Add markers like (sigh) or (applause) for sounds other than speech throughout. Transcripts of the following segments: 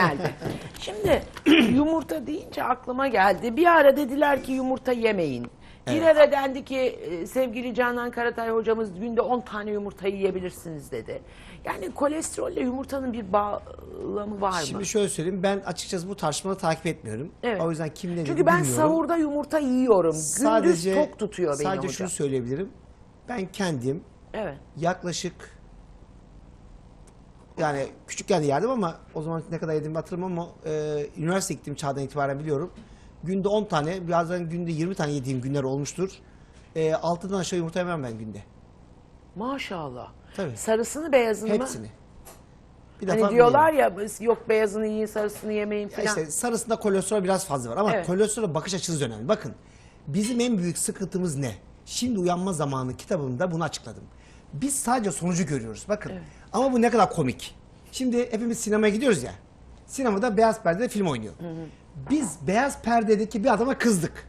geldi. (laughs) Şimdi (clears throat) yumurta deyince aklıma geldi. Bir ara dediler ki yumurta yemeyin. Bir ara dendi ki e, sevgili Canan Karatay hocamız günde 10 tane yumurta yiyebilirsiniz dedi. Yani kolesterolle yumurtanın bir bağlamı var mı? Şimdi şöyle söyleyeyim ben açıkçası bu tartışmaları takip etmiyorum. Evet. O yüzden kim ne dedi Çünkü ben bilmiyorum. sahurda yumurta yiyorum. Gündüz tok tutuyor beni Sadece hocam. şunu söyleyebilirim. Ben kendim Evet. yaklaşık yani küçükken de yerdim ama o zaman ne kadar yediğimi hatırlamam ama e, üniversite gittiğim çağdan itibaren biliyorum. Günde 10 tane bazen günde 20 tane yediğim günler olmuştur. E, altıdan aşağı yumurta yemem ben günde. Maşallah. Tabii. Sarısını beyazını mı? Hepsini. Bir Hani diyorlar ya yok beyazını yiyin sarısını yemeyin Ya falan. işte sarısında kolesterol biraz fazla var ama Evet. kolesterol bakış açınız önemli. Bakın bizim en büyük sıkıntımız ne? Şimdi uyanma zamanı kitabımda bunu açıkladım. Biz sadece sonucu görüyoruz. Bakın ama bu ne kadar komik. Şimdi hepimiz sinemaya gidiyoruz ya. Sinemada beyaz perdede film oynuyor. Biz beyaz perdedeki bir adama kızdık.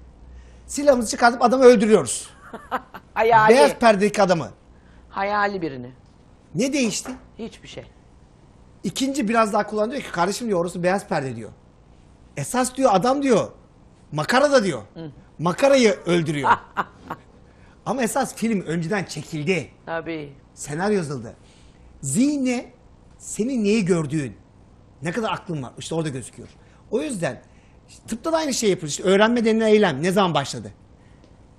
Silahımızı çıkartıp adamı öldürüyoruz. (laughs) Hayali. Beyaz perdedeki adamı. Hayali birini. Ne değişti? Hiçbir şey. İkinci biraz daha kullan diyor ki kardeşim diyor orası beyaz perde diyor. Esas diyor adam diyor makara da diyor. Makarayı öldürüyor. (laughs) Ama esas film önceden çekildi. Tabii. Senaryo yazıldı. Zihne senin neyi gördüğün. Ne kadar aklın var işte orada gözüküyor. O yüzden işte tıpta da aynı şey yapılır. İşte öğrenme denilen eylem ne zaman başladı?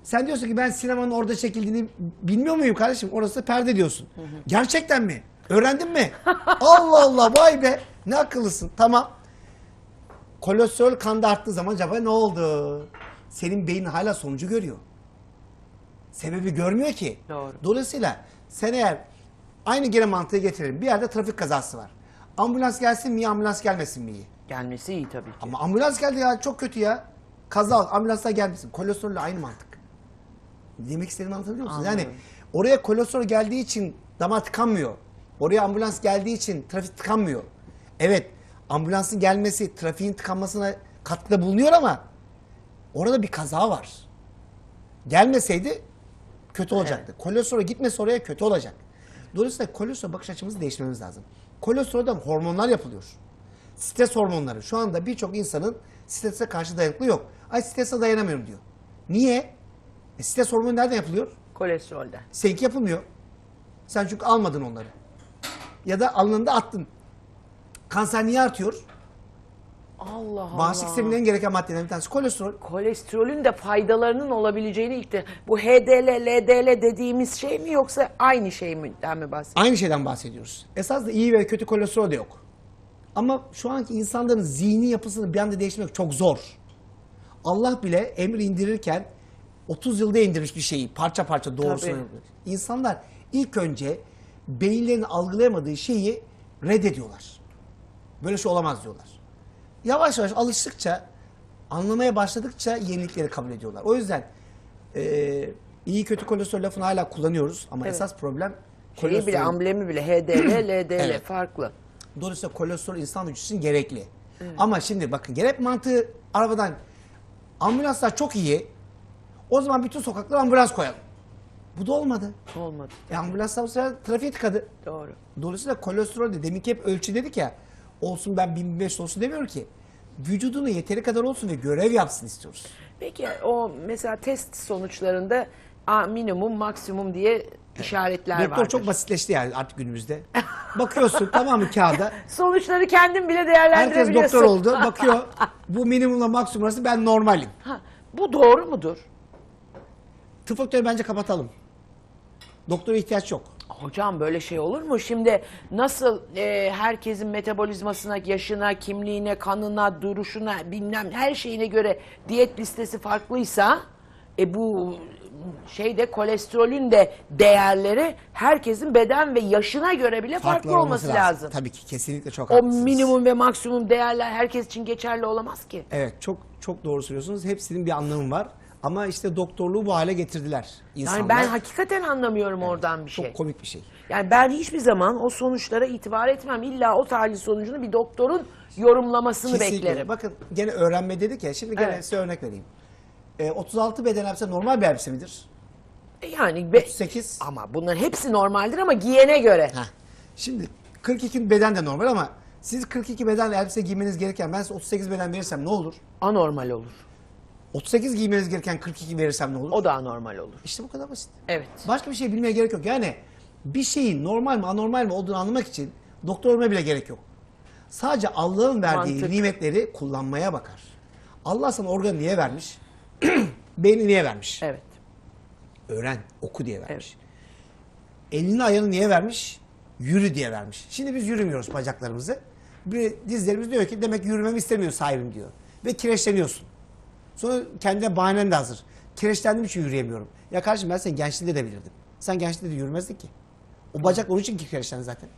Sen diyorsun ki ben sinemanın orada çekildiğini bilmiyor muyum kardeşim? Orası perde diyorsun. Gerçekten mi? Öğrendin mi? (laughs) Allah Allah vay be. Ne akıllısın. Tamam. Kolesterol kanda arttığı zaman acaba ne oldu? Senin beynin hala sonucu görüyor. Sebebi görmüyor ki. Doğru. Dolayısıyla sen eğer aynı gene mantığı getirelim. Bir yerde trafik kazası var. Ambulans gelsin mi iyi, ambulans gelmesin mi iyi? Gelmesi iyi tabii ki. Ama ambulans geldi ya çok kötü ya. Kaza ambulansla gelmesin. Kolesterolle aynı mantık. Demek istediğimi anlatabiliyor musun? Yani oraya kolesterol geldiği için damar tıkanmıyor. Oraya ambulans geldiği için trafik tıkanmıyor. Evet ambulansın gelmesi trafiğin tıkanmasına katkıda bulunuyor ama orada bir kaza var. Gelmeseydi kötü olacaktı. Kolesterol gitmesi oraya kötü olacak. Dolayısıyla kolesterol bakış açımızı değiştirmemiz lazım. Kolesterolden hormonlar yapılıyor. Stres hormonları. Şu anda birçok insanın strese karşı dayanıklı yok. Ay strese dayanamıyorum diyor. Niye? E, stres hormonu nereden yapılıyor? Kolesterolden. Seninki yapılmıyor. Sen çünkü almadın onları. Ya da alnında attın. Kanser niye artıyor? Allah Allah. Bağışıklık sisteminin en gereken maddelerinden bir tanesi kolesterol. Kolesterolün de faydalarının olabileceğini ilk de bu HDL, LDL dediğimiz şey mi yoksa aynı şey mi bahsediyoruz? Aynı şeyden bahsediyoruz. Esas da iyi ve kötü kolesterol de yok. Ama şu anki insanların zihni yapısını bir anda değiştirmek çok zor. Allah bile emir indirirken 30 yılda indirmiş bir şeyi parça parça doğrusunu. Tabii. İnsanlar ilk önce beyinlerini algılayamadığı şeyi reddediyorlar. Böyle şey olamaz diyorlar. Yavaş yavaş alıştıkça, anlamaya başladıkça yenilikleri kabul ediyorlar. O yüzden eee, iyi kötü kolesterol lafını hala kullanıyoruz ama Evet. esas problem Şeyi bile, kolesterol. amblemi bile HDL, LDL (clears throat) Evet. farklı. Dolayısıyla kolesterol insan vücudu için gerekli. Ama şimdi bakın hep mantığı arabadan ambulanslar çok iyi. O zaman bütün sokaklara ambulans koyalım. Bu da olmadı. Olmadı. E ambulanslar bu sefer trafiği tıkadı. Doğru. Dolayısıyla kolesterol de deminki hep ölçü dedik ya. Olsun ben 1500 olsun demiyor ki. Vücuduna yeteri kadar olsun ve görev yapsın istiyoruz. Peki o mesela test sonuçlarında a, minimum, maksimum diye işaretler Doktor vardır. çok basitleşti yani artık günümüzde. Bakıyorsun (laughs) tamamı kağıda. Sonuçları kendin bile Herkes değerlendirebiliyorsun. doktor oldu. (laughs) Bakıyor bu minimumla maksimum arası ben normalim. Ha, bu doğru mudur? Tıp bence kapatalım. Doktora ihtiyaç yok. Hocam böyle şey olur mu? Şimdi nasıl e, herkesin metabolizmasına, yaşına, kimliğine, kanına, duruşuna, bilmem her şeyine göre diyet listesi farklıysa e bu şeyde kolesterolün de değerleri herkesin beden ve yaşına göre bile farklı, olması, lazım. Tabii ki kesinlikle çok O haklısınız. minimum ve maksimum değerler herkes için geçerli olamaz ki. Evet çok çok doğru söylüyorsunuz. Hepsinin bir anlamı var. Ama işte doktorluğu bu hale getirdiler insanlar. Yani ben hakikaten anlamıyorum oradan bir çok şey. komik bir şey. Yani ben hiçbir zaman o sonuçlara itibar etmem. İlla o tahlil sonucunu bir doktorun yorumlamasını Kesinlikle. beklerim. Bakın gene öğrenme dedik ya. Şimdi gene Evet. size örnek vereyim. Ee, 36 beden elbise normal bir elbise midir? E Yani be- 38. ama bunların hepsi normaldir ama giyene göre. Heh. Şimdi 42 beden de normal ama Siz 42 beden elbise giymeniz gereken ben size 38 beden verirsem ne olur? Anormal olur. 38 giymeniz gereken 42 verirsem ne olur? O da anormal olur. İşte bu kadar basit. Evet. Başka bir şey bilmeye gerek yok. Yani bir şeyin normal mi anormal mi olduğunu anlamak için doktor olmaya bile gerek yok. Sadece Allah'ın verdiği Mantık. nimetleri kullanmaya bakar. Allah sana organı niye vermiş? (clears throat) Beyni niye vermiş? Evet. Öğren, oku diye vermiş. Elini ayağını niye vermiş? Yürü diye vermiş. Şimdi biz yürümüyoruz bacaklarımızı. Bir dizlerimiz diyor ki demek yürümemi istemiyor sahibim diyor. Ve kireçleniyorsun. Sonra kendine bahanen de hazır. Kireçlendiğim için yürüyemiyorum. Ya kardeşim ben seni gençliğinde de bilirdim. Sen gençliğinde de yürümezdin ki. O bacak onun için ki kireçlendi zaten.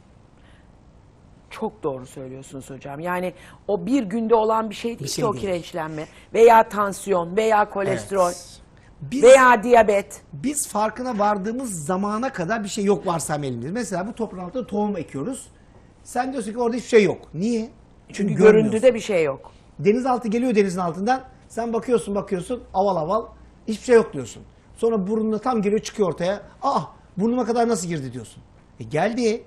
Çok doğru söylüyorsunuz hocam. Yani o bir günde olan bir şey değil şey ki o değil. kireçlenme. Veya tansiyon, veya kolesterol, Evet. Biz, veya diyabet. biz farkına vardığımız zamana kadar bir şey yok varsam elimizde. Mesela bu toprağın altında tohum ekiyoruz. Sen diyorsun ki orada hiçbir şey yok. Niye? Çünkü görmüyorsun. göründüde bir şey yok. Denizaltı geliyor denizin altından. Sen bakıyorsun bakıyorsun aval aval hiçbir şey yok diyorsun. Sonra burnuna tam geliyor çıkıyor ortaya. Aa burnuma kadar nasıl girdi diyorsun. E geldi.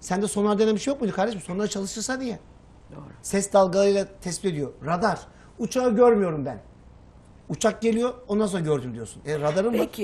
Sende sonar denen bir şey yok muydu kardeşim? Sonar çalışırsa diye. Doğru. Ses dalgalarıyla tespit ediyor. Radar. Uçağı görmüyorum ben. Uçak geliyor ondan sonra gördüm diyorsun. E radarın var. Peki